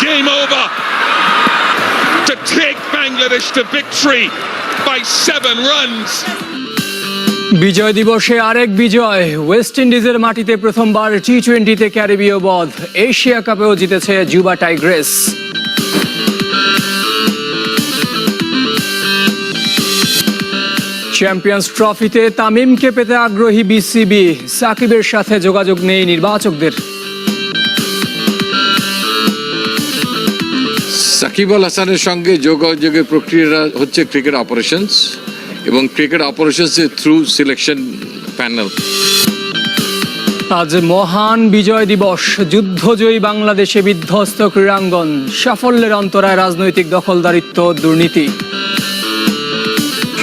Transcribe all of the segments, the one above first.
Game over. To take Bangladesh to victory by seven runs. বিজয় দিবসে আরেক বিজয়। West ইন্ডিজের মাটিতে প্রথমবার টি টোয়েন্টিতে ক্যারিবীয় বধ এশিয়া কাপেও জিতেছে জুবা টাইগ্রেস চ্যাম্পিয়ন্স ট্রফিতে তামিমকে পেতে আগ্রহী বিসিবি সাকিবের সাথে যোগাযোগ নেই নির্বাচকদের। সাকিব আল হাসানের সঙ্গে যোগাযোগের প্রক্রিয়াটা হচ্ছে ক্রিকেট অপারেশনস এবং cricket operations through selection panel আজ মহান বিজয় দিবস যুদ্ধজয়ী বাংলাদেশে বিধ্বস্ত ক্রীড়াঙ্গন সাফল্যের অন্তরায় রাজনৈতিক দখলদারিত্ব দুর্নীতি।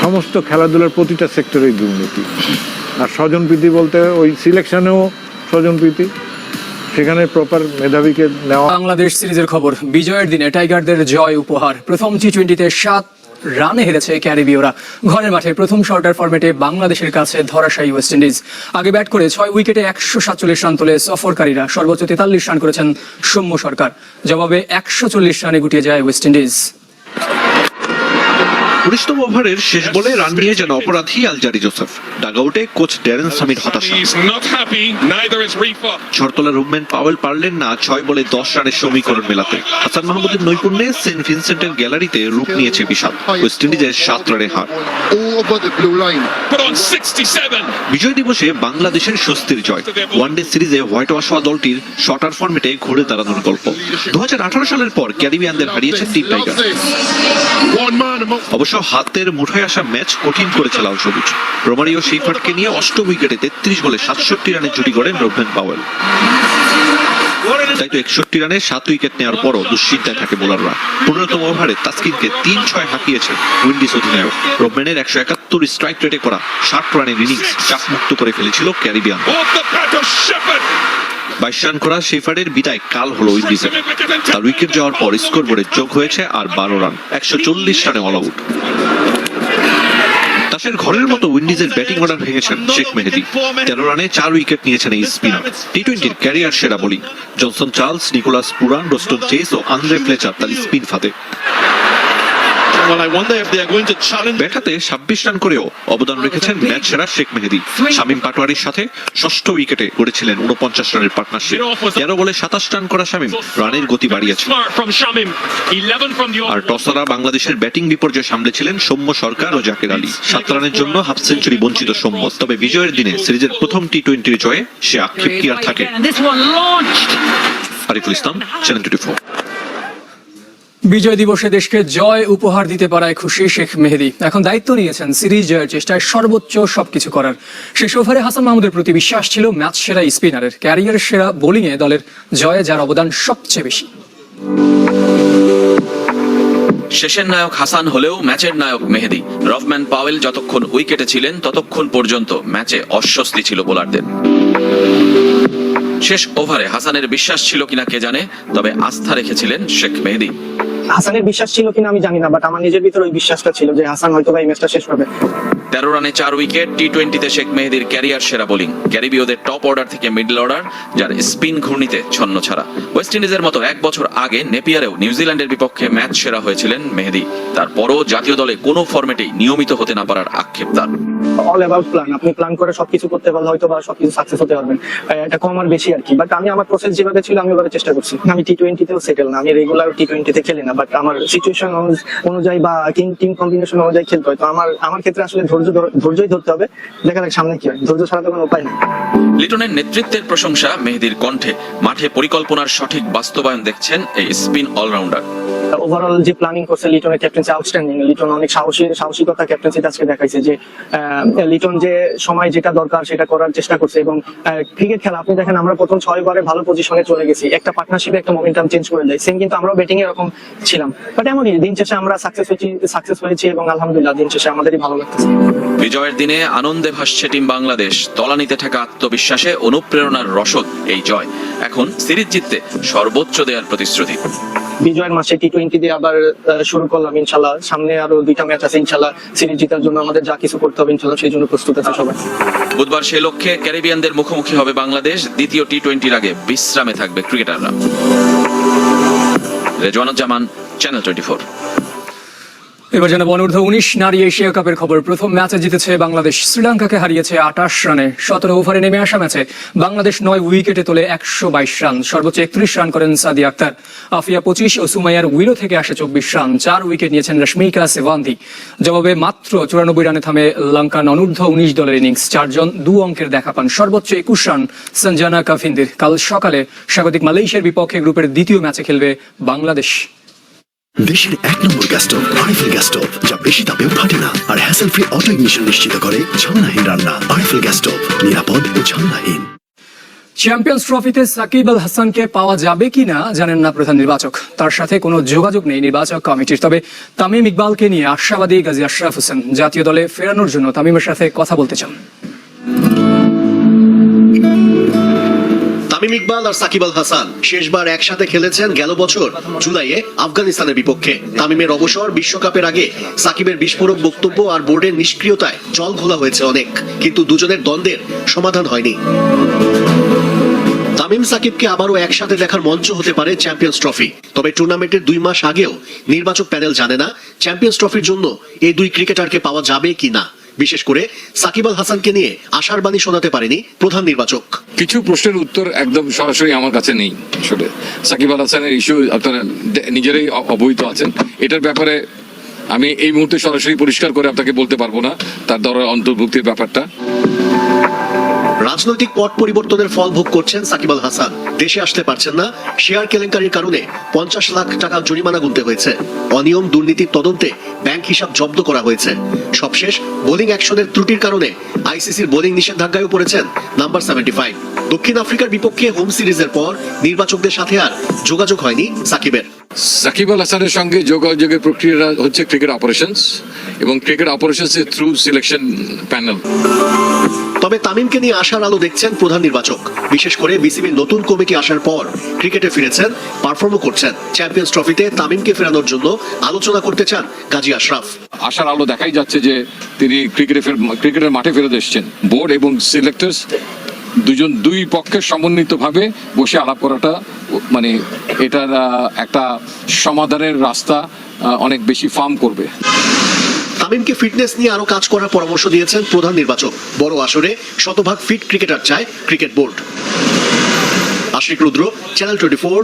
সমস্ত খেলাধুলার প্রতিটা সেক্টরেই দুর্নীতি। আর স্বজনপ্রীতি বলতে ওই সিলেকশনেও স্বজনপ্রীতি সেখানে প্রপার মেধাবীকে নেওয়া বাংলাদেশ সিরিজের খবর, বিজয়ের দিনে টাইগারদের জয় উপহার। প্রথম টি টোয়েন্টিতে সাত রানে হেরেছে ক্যারিবীয়রা। ঘরের মাঠে প্রথম শর্টার ফরম্যাটে বাংলাদেশের কাছে ধরাশায়ী ওয়েস্ট ইন্ডিজ আগে ব্যাট করে ছয় উইকেটে একশো সাতচল্লিশ রান তোলে সফরকারীরা। সর্বোচ্চ তেতাল্লিশ রান করেছেন সৌম্য সরকার। জবাবে একশো চল্লিশ রানে গুটিয়ে যায় ওয়েস্ট ইন্ডিজ উনিশতম ওভারের শেষ বলে রান নিয়ে যেন অপরাধী আলজারি জোসেফ ডাগআউটে কোচ ড্যারেন সামির হতাশা. ঝড়তলা রুমম্যান পাওয়েল পারলেন না ছয় বলে দশ রানের সমীকরণ মেলাতে। হাসান মাহমুদের নৈপুণ্যে সেন্ট ভিনসেন্টের গ্যালারিতে রূপ নিয়েছে বিষাদ ওয়েস্ট ইন্ডিজের সাত রানে হার। All above the blue line. Put on 67. বিজয় দিবসে বাংলাদেশের স্বস্তির জয়। ওয়ানডে সিরিজে হোয়াইট ওয়াশ হওয়া দলটির শর্টার ফর্মেটে ঘুরে দাঁড়ানোর গল্প। দু হাজার আঠারো সালের পর ক্যারিবিয়ানদের হারিয়েছে টিম টাইগার। অবশ্য হাতের মুঠোয় আসা ম্যাচ কঠিন করেছে লাল সবুজ। রোমারিও সেইফার্টকে নিয়ে অষ্টম উইকেটে তেত্রিশ বলে সাতষট্টি রানের জুটি গড়েন রোভেন পাওয়েল তাই তো একষট্টি রানে সাত উইকেট নেওয়ার পরও দুশ্চিন্তায় থাকে বোলাররা। পনেরোতম ওভারে তাসকিনকে তিন ছয় হাঁকিয়েছেন উইন্ডিজ অধিনায়ক। রোভেনের একশো একাত্তর স্ট্রাইক রেটে করা ষাট রানের ইনিংস চাপ মুক্ত করে ফেলেছিল ক্যারিবিয়ান। বাইশ রান করা শেফারের বিদায়, কাল হলো উইন্ডিজের তার উইকেট যাওয়ার পর স্কোরবোর্ডে যোগ হয়েছে আর বারো রান, একশো চল্লিশ রানে অল আউট তাসের ঘরের মতো উইন্ডিজের ব্যাটিং অর্ডার ভেঙেছেন শেখ মেহেদি। তেরো রানে চার উইকেট নিয়েছেন এই স্পিনার টি টোয়েন্টির ক্যারিয়ার সেরা bowling Johnson Charles, Nicholas Pooran, Roston Chase ও আন্দ্রে ফ্লেচার তার স্পিন ফাঁদে। ব্যাট হাতে ছাব্বিশ রান করেও অবদান রেখেছেন ম্যাচ সেরা শেখ মেহেদি। শামীম পাটোয়ারির সাথে ষষ্ঠ উইকেটে গড়েছিলেন উনপঞ্চাশ রানের পার্টনারশিপ। তেরো বলে সাতাশ রান করা শামীম রানের গতি বাড়িয়েছে Smart from Shamim. 11 from the আর টসরা বাংলাদেশের ব্যাটিং বিপর্যয় সামলেছিলেন সৌম্য সরকার ও জাকের আলী। সাত রানের জন্য হাফ সেঞ্চুরি বঞ্চিত সৌম্য। তবে বিজয়ের দিনে সিরিজের প্রথম টি টোয়েন্টির জয়ে সে আক্ষেপ কি আর থাকে. Ariful Islam channel twenty four বিজয় দিবসে দেশকে জয় উপহার দিতে পারায় খুশি শেখ মেহেদি। এখন দায়িত্ব নিয়েছেন সিরিজ জয়ের চেষ্টায় সর্বোচ্চ সবকিছু করার। শেষ ওভারে হাসান মাহমুদের প্রতি বিশ্বাস ছিল ম্যাচ সেরা স্পিনারের। ক্যারিয়ারের সেরা বোলিংয়ে দলের জয়ে যার অবদান সবচেয়ে বেশি। শেষের নায়ক হাসান হলেও ম্যাচের নায়ক মেহেদি। রফম্যান পাওয়েল যতক্ষণ উইকেটে ছিলেন, ততক্ষণ পর্যন্ত ম্যাচে অস্বস্তি ছিল বোলারদের। শেষ ওভারে হাসানের বিশ্বাস ছিল কিনা কে জানে, তবে আস্থা রেখেছিলেন শেখ মেহেদি। হাসানের বিশ্বাস ছিল কিনা আমি জানি না বাট আমার নিজের ভিতরে ওই বিশ্বাসটা ছিল যে হাসান হয়তো বা এই ম্যাচটা শেষ করবে। তেরো রানে চার উইকেট টি টোয়েন্টিতে শেখ মেহেদির ক্যারিয়ার সেরা বোলিং। ক্যারিবীয়দের টপ অর্ডার থেকে মিডল অর্ডার, যার স্পিন ঘূর্ণিতে ছন্ন ছাড়া। ওয়েস্ট ইন্ডিজের মতো এক বছর আগে নেপিয়ারেও নিউজিল্যান্ডের বিপক্ষে ম্যাচ সেরা হয়েছিলেন মেহেদি। তারপরও জাতীয় দলে কোনো ফর্মেটেই নিয়মিত হতে না পারার আক্ষেপ তার। অল অ্যাবাউট প্ল্যান আপনি প্ল্যান করে সবকিছু করতে পারলে হয়তো বা সবকিছু সাকসেস হতে পারবেন। এটা কম আর বেশি আর কি। বাট আমি আমার প্রসেস যেভাবে ছিল, আমি ওভাবে চেষ্টা করছি। আমি টি টোয়েন্টিতেও সেটেল না। আমি রেগুলার টি টোয়েন্টিতে খেলি না। বাট আমার সিচুয়েশন অনুযায়ী বা টিম কম্বিনেশন অনুযায়ী খেলতে হয়। তো আমার আমার ক্ষেত্রে আসলে ধৈর্য ধৈর্যই ধরতে হবে। দেখা যাক সামনে কি হয়। ধৈর্য ছাড়া তো কোনো উপায় নেই। লিটনের নেতৃত্বের প্রশংসা মেহেদির কণ্ঠে। মাঠে পরিকল্পনার সঠিক বাস্তবায়ন দেখছেন এই স্পিন অলরাউন্ডার। ওভারঅল যে প্ল্যানিং করছে লিটনের ক্যাপ্টেন্সি আউটস্ট্যান্ডিং লিটন অনেক সাহসী সাহসিকতা আজকে দেখাইছে যে লিটন যে সময় যেটা দরকার সেটা করার চেষ্টা করছে এবং ক্রিকেট খেলা আপনি দেখেন আমরা প্রথম ছয় বারে ভালো পজিশনে চলে গেছি। একটা পার্টনারশিপে একটা মোমেন্টাম চেঞ্জ করে দেয়। সেম কিন্তু আমরাও ব্যাটিং এরকম ছিলাম। বাট এমনই দিন শেষে আমরা সাকসেস হয়েছি সাকসেস হয়েছি এবং আলহামদুলিল্লাহ দিন শেষে আমাদেরই ভালো লাগতেছে। বিজয়ের দিনে আনন্দে ভাসছে টিম বাংলাদেশ। তলানিতে থাকা আত্মবিশ্বাসে অনুপ্রেরণার রসদ এই জয়। এখন সিরিজ জিততে সর্বোচ্চ দেওয়ার প্রতিশ্রুতি। বিজয়ের মাসে টি টোয়েন্টি দিয়ে আবার শুরু করলাম ইনশাল্লাহ সামনে আরও দুইটা ম্যাচ আছে ইনশাল্লাহ সিরিজ জেতার জন্য আমাদের যা কিছু করতে হবে ইনশাল্লাহ সেই জন্য প্রস্তুত আছে সবাই। বুধবার সে লক্ষ্যে ক্যারিবিয়ানদের মুখোমুখি হবে বাংলাদেশ। দ্বিতীয় টি টোয়েন্টির আগে বিশ্রামে থাকবে ক্রিকেটাররা। রেজওয়ানুজ্জামান চ্যানেল টোয়েন্টি ফোর এবার জানাব অনূর্ধ্ব উনিশ নারী এশিয়া কাপের খবর। প্রথম ম্যাচে জিতেছে বাংলাদেশ। শ্রীলঙ্কাকে হারিয়েছে আটাশ রানে। সতেরো ওভারে নেমে আসা ম্যাচে বাংলাদেশ নয় উইকেটে তোলে একশো বাইশ রান। সর্বোচ্চ একত্রিশ রান করেন সাদি আক্তার। আফিয়া পঁচিশ ও সুমাইয়ার উইলো থেকে আসে চব্বিশ রান। চার উইকেট নিয়েছেন রশ্মিকা সেভান্তি জবাবে মাত্র চুরানব্বই রানে থামে লঙ্কান অনূর্ধ্ব উনিশ দলের ইনিংস। চারজন দু অঙ্কের দেখা পান। সর্বোচ্চ একুশ রান সঞ্জানা কাফিন্দির। কাল সকালে স্বাগতিক মালয়েশিয়ার বিপক্ষে গ্রুপের দ্বিতীয় ম্যাচে খেলবে বাংলাদেশ। দেশের এক নম্বর gas stove RFL gas stove যা বেশি তাপেও ফাটে না। আর হ্যাসেল ফ্রি অটো ইগনিশন নিশ্চিত করে ঝামেলাহীন রান্না। আরএফএল গ্যাস স্টোভ নিরাপদ ও ঝামেলাহীন। চ্যাম্পিয়ন্স ট্রফিতে সাকিব আল হাসানকে পাওয়া যাবে কিনা জানেন না প্রধান নির্বাচক। তার সাথে কোনো যোগাযোগ নেই নির্বাচক কমিটির। তবে তামিম ইকবালকে নিয়ে আশাবাদী গাজী আশরাফ হোসেন। জাতীয় দলে ফেরানোর জন্য তামিমের সাথে কথা বলতে চান। তামিম ইকবাল আর সাকিব আল হাসান শেষবার একসাথে খেলেছেন গেল বছর জুলাইয়ে আফগানিস্তানের বিপক্ষে। তামিমের অবসর, বিশ্বকাপের আগে সাকিবের বিস্ফোরক বক্তব্য আর বোর্ডের নিষ্ক্রিয়তায় জল ঘোলা হয়েছে অনেক, কিন্তু দুজনের দ্বন্দ্বের সমাধান হয়নি। তামিম সাকিবকে আবারও একসাথে দেখার মঞ্চ হতে পারে চ্যাম্পিয়ন্স ট্রফি। তবে টুর্নামেন্টের দুই মাস আগেও নির্বাচক প্যানেল জানে না চ্যাম্পিয়ন্স ট্রফির জন্য এই দুই ক্রিকেটারকে পাওয়া যাবে কি না। বিশেষ করে সাকিব আল হাসানকে নিয়ে আশার বাণী শোনাতে পারেনি প্রধান নির্বাচক। কিছু প্রশ্নের উত্তর একদম সরাসরি আমার কাছে নেই আসলে। সাকিব আল হাসানের ইস্যু আপনারা নিজেরাই অবহিত আছেন। এটার ব্যাপারে আমি এই মুহূর্তে সরাসরি পরিষ্কার করে আপনাকে বলতে পারব না তার দ্বারা অন্তর্ভুক্তির ব্যাপারটা। রাজনৈতিক পট পরিবর্তনের ফল ভোগ করছেন সাকিব আল হাসান। দেশে আসতে পারছেন না। শেয়ার কেলেঙ্কারির কারণে পঞ্চাশ লাখ টাকা জরিমানা গুনতে হয়েছে। অনিয়ম দুর্নীতির তদন্তে ব্যাংক হিসাব জব্দ করা হয়েছে। সবশেষ বোলিং অ্যাকশনের ত্রুটির কারণে আইসিসির বোলিং নিষেধাজ্ঞায় পড়েছেন নাম্বার সেভেন্টি ফাইভ। দক্ষিণ আফ্রিকার বিপক্ষে হোম সিরিজের পর নির্বাচকদের সাথে আর যোগাযোগ হয়নি সাকিবের। সাকিব আল হাসানের সঙ্গে যোগাযোগের প্রক্রিয়া হচ্ছে ক্রিকেট অপারেশনস এবং cricket operations through selection panel তবে তামিমকে নিয়ে আশার আলো দেখছেন প্রধান নির্বাচক। বিশেষ করে বিসিবির নতুন কমিটি আসার পর ক্রিকেটে ফিরেছেন পারফর্মও করছেন। চ্যাম্পিয়ন্স ট্রফিতে তামিমকে ফেরানোর জন্য আলোচনা করতে চান গাজী আশরাফ। আশার আলো দেখাই যাচ্ছে যে তিনি ক্রিকেটে ক্রিকেটের মাঠে ফেরত এসেছেন। বোর্ড এবং সিলেক্টার্স দুজন দুই পক্ষের সমন্বিতভাবে বসে আলাপ করাটা মানে এটার একটা সমাধানের রাস্তা অনেক বেশি ফার্ম করবে। তামিমকে ফিটনেস নিয়ে আরও কাজ করার পরামর্শ দিয়েছেন প্রধান নির্বাচক। বড় আসরে শতভাগ ফিট ক্রিকেটার চায় cricket board. Ashik Rudra channel twenty four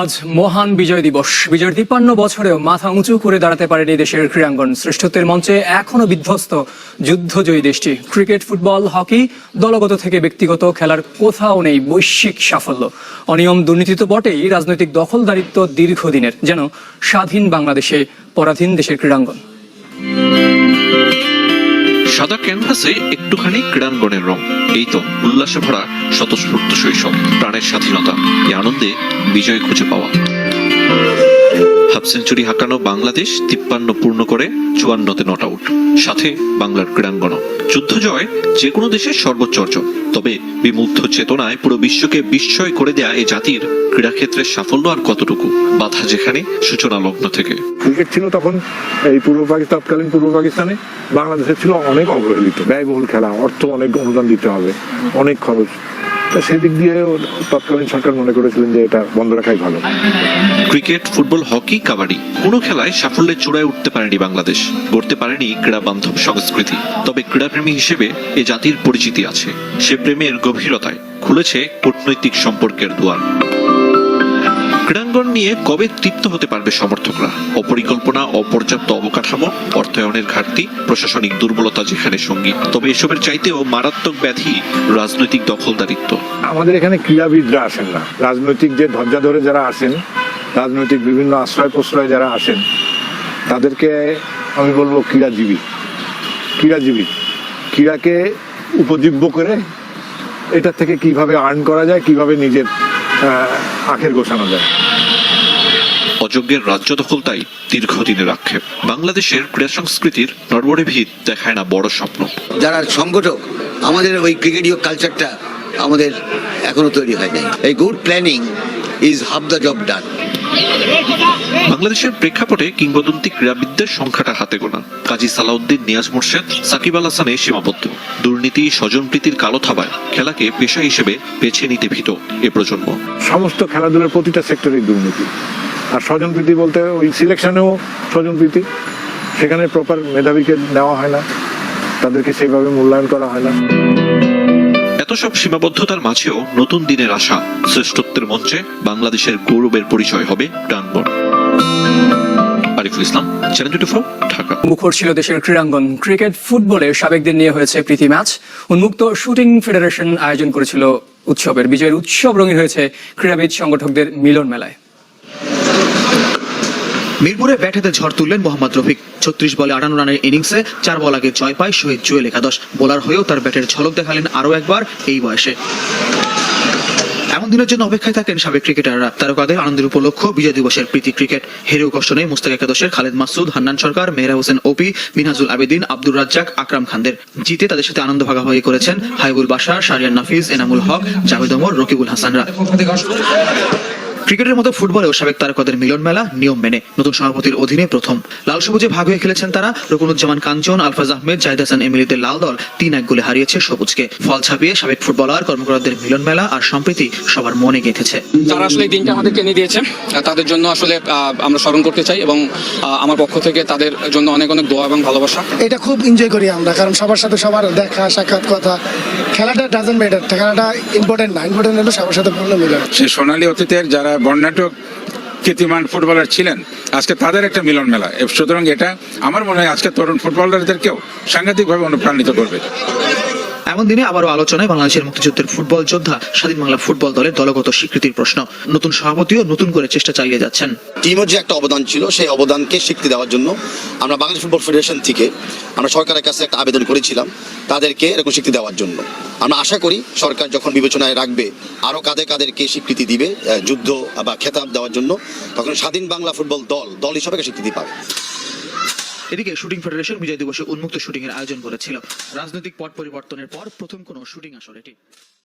আজ মহান বিজয় দিবস। বিজয়ের তিপ্পান্ন বছরেও মাথা উঁচু করে দাঁড়াতে পারেনি দেশের ক্রীড়াঙ্গন। শ্রেষ্ঠত্বের মঞ্চে এখনও বিধ্বস্ত যুদ্ধজয়ী দেশটি। ক্রিকেট, ফুটবল, হকি দলগত থেকে ব্যক্তিগত খেলার কোথাও নেই বৈশ্বিক সাফল্য। অনিয়ম দুর্নীতি তো বটেই, রাজনৈতিক দখলদারিত্ব দীর্ঘদিনের, যেন স্বাধীন বাংলাদেশে পরাধীন দেশের ক্রীড়াঙ্গন। সাদা ক্যানভাসে একটুখানি ক্রীড়াঙ্গনের রং। এই তো উল্লাসে ভরা স্বতঃস্ফূর্ত শৈশব, প্রাণের স্বাধীনতা, এই আনন্দে বিজয় খুঁজে পাওয়া। হাফ সেঞ্চুরি হাঁকানো বাংলাদেশ তিপ্পান্ন পূর্ণ করে চুয়ান্নতে নট আউট সাথে বাংলার ক্রীড়াঙ্গন। যুদ্ধ জয় যে কোনো দেশের সর্বোচ্চ অর্জন। তবে বিমুগ্ধ চেতনায় পুরো বিশ্বকে বিস্ময় করে দেয়া এই জাতির ক্রীড়াক্ষেত্রের সাফল্য আর কতটুকু? বাধা যেখানে, সূচনা লগ্ন থেকে। ক্রিকেট ছিল তখন এই পূর্ব পাকিস্তান তৎকালীন পূর্ব পাকিস্তানে। বাংলাদেশের ছিল অনেক অবহেলিত, ব্যয়বহুল খেলা। অর্থ অনেক অনুদান দিতে হবে। অনেক খরচ। তা সেদিক দিয়ে তৎকালীন সরকার মনে করেছিলেন যে এটা বন্ধ রাখাই ভালো। ক্রিকেট, ফুটবল, হকি, কাবাডি কোনো খেলায় সাফল্যের চূড়ায় উঠতে পারেনি বাংলাদেশ। গড়তে পারেনি ক্রীড়া বান্ধব সংস্কৃতি। তবে ক্রীড়াপ্রেমী হিসেবে এ জাতির পরিচিতি আছে। সে প্রেমের গভীরতায় খুলেছে কূটনৈতিক সম্পর্কের দুয়ার। ক্রীড়াঙ্গন নিয়ে কবে তৃপ্ত হতে পারবে সমর্থকরা? অপরিকল্পনা, অপর্যাপ্ত অবকাঠামো, অর্থায়নের ঘাটতি, প্রশাসনিক দুর্বলতা যেখানে সঙ্গী। তবে এসবের চাইতেও মারাত্মক ব্যাধি রাজনৈতিক দখলদারিত্ব। আমাদের এখানে ক্রীড়াবিদরা আসেন না। রাজনৈতিক যে ধৈর্যা ধরে যারা আসেন, রাজনৈতিক বিভিন্ন আশ্রয় প্রশ্রয় যারা আসেন, তাদেরকে আমি বলব ক্রীড়াজীবী। ক্রীড়াজীবী। ক্রীড়াকে উপজীব্য করে এটা থেকে কীভাবে আর্ন করা যায়, কীভাবে নিজের আখের গোছানো যায়। অযোগ্যের রাজ্য দখল তাই দীর্ঘদিনের আক্ষেপ। বাংলাদেশের ক্রীড়া সংস্কৃতির নরবরে ভিত দেখায় না বড় স্বপ্ন। যারা সংগঠক আমাদের ওই ক্রিকেটীয় কালচারটা আমাদের এখনও তৈরি হয় নাই। এই good planning is half the job done বাংলাদেশের প্রেক্ষাপটে কিংবদন্তি ক্রীড়াবিদদের সংখ্যাটা হাতে গোনা। কাজী সালাউদ্দিন নিয়াজ মোর্শেদ, সাকিব আল হাসানে সীমাবদ্ধ। দুর্নীতি, স্বজনপ্রীতির কালো থাবায় খেলাকে পেশা হিসেবে বেছে নিতে ভীত এ প্রজন্ম। সমস্ত খেলাধুলার প্রতিটা সেক্টরেই দুর্নীতি। আর স্বজনপ্রীতি বলতে ওই সিলেকশনেও স্বজনপ্রীতি। সেখানে প্রপার মেধাবীকে নেওয়া হয় না। তাদেরকে সেইভাবে মূল্যায়ন করা হয় না। এত সব সীমাবদ্ধতার মাঝেও নতুন দিনের আশা শ্রেষ্ঠত্বের মঞ্চে বাংলাদেশের গৌরবের পরিচয় হবে টোয়েন্টি ঢাকা। মুখর ছিল দেশের ক্রীড়াঙ্গন। ক্রিকেট, ফুটবলে সাবেকদের নিয়ে হয়েছে প্রীতি ম্যাচ। উন্মুক্ত শুটিং ফেডারেশন আয়োজন করেছিল উৎসবের। বিজয়ের উৎসব রঙিন হয়েছে ক্রীড়াবিদ সংগঠকদের মিলন মেলায় মিরপুরে ব্যাট ঝড় তুললেন মোহাম্মদ রফিক। ছত্রিশ বলে আটান্ন রানের ইনিংসে চার বল আগে জয় পায় শহীদ জুয়েল একাদশ। বোলার হয়েও তার ব্যাটের ঝলক দেখালেন আরও একবার এই বয়সে। এমন দিনের জন্য অপেক্ষায় থাকেন সাবেক ক্রিকেটাররা। তারকাদের আনন্দের উপলক্ষ বিজয় দিবসের প্রীতি ক্রিকেট। হেরেও কষ্ট নেই মুস্তাক একাদশের খালেদ মাসুদ, হান্নান সরকার, মেহরা হোসেন ওপি, মিনহাজুল আবেদিন, আব্দুর রাজ্জাক, আকরাম খানদের। জিতে তাদের সাথে আনন্দ ভাগাভাগি করেছেন হাইবুল বাশার, শারিয়ান নাফিজ এনামুল হক, জাভেদ ওমর, রকিবুল হাসানরা। ক্রিকেটের মতো ফুটবলেও সাবেক তারকাদের মিলন মেলা নিয়ম মেনে। নতুন সভাপতির অধীনে প্রথম। লাল সবুজে ভাগ হয়ে খেলেছেন তারা। রকুনুজ্জামান কাঞ্চন আলফাজ আহমেদ জাহিদ হাসান এমিলিদের লাল দল তিন এক গোলে হারিয়েছে সবুজকে। ফল ছাপিয়ে সাবেক ফুটবলার কর্মকর্তাদের মিলন মেলা আর সম্প্রীতি সবার মনে গেঁথেছে। তারা আসলে এই দিনটা আমাদেরকে এনে দিয়েছে তাদের জন্য আসলে আমরা স্মরণ করতে চাই এবং আহ, আমার পক্ষ থেকে তাদের জন্য অনেক অনেক দোয়া এবং ভালোবাসা। এটা খুব এনজয় করি আমরা কারণ সবার সাথে সবার দেখা সাক্ষাৎ কথা। খেলাটা ডাজেন্ট ম্যাটার খেলাটা ইম্পর্টেন্ট না ইম্পর্টেন্ট হলো সবার সাথে পূর্ণ মিলন। সে সোনালী অতীতের যারা বর্ণাঢ্য কীর্তিমান ফুটবলার ছিলেন। আজকে তাদের একটা মিলন মেলা। সুতরাং এটা আমার মনে হয় আজকে তরুণ ফুটবলারদেরকেও সাংঘাতিকভাবে অনুপ্রাণিত করবে। এমন দিনে আবারও আলোচনায় বাংলাদেশের মুক্তিযুদ্ধের ফুটবল যোদ্ধা স্বাধীন বাংলা ফুটবল দলের দলগত স্বীকৃতির প্রশ্ন। নতুন সভাপতিও নতুন করে চেষ্টা চালিয়ে যাচ্ছেন। টিমের যে একটা অবদান ছিল, সেই অবদানকে স্বীকৃতি দেওয়ার জন্য আমরা বাংলাদেশ ফুটবল ফেডারেশন থেকে আমরা সরকারের কাছে একটা আবেদন করেছিলাম তাদেরকে এরকম স্বীকৃতি দেওয়ার জন্য। আমরা আশা করি সরকার যখন বিবেচনায় রাখবে, আরও কাদের কাদেরকে স্বীকৃতি দিবে যুদ্ধ বা খেতাব দেওয়ার জন্য, তখন স্বাধীন বাংলা ফুটবল দল দল হিসাবে স্বীকৃতি পাবে। এদিকে শুটিং ফেডারেশন বিজয় দিবসে উন্মুক্ত শুটিং এর আয়োজন করেছিল। রাজনৈতিক পট পরিবর্তনের পর প্রথম কোনো শুটিং আসর এটি।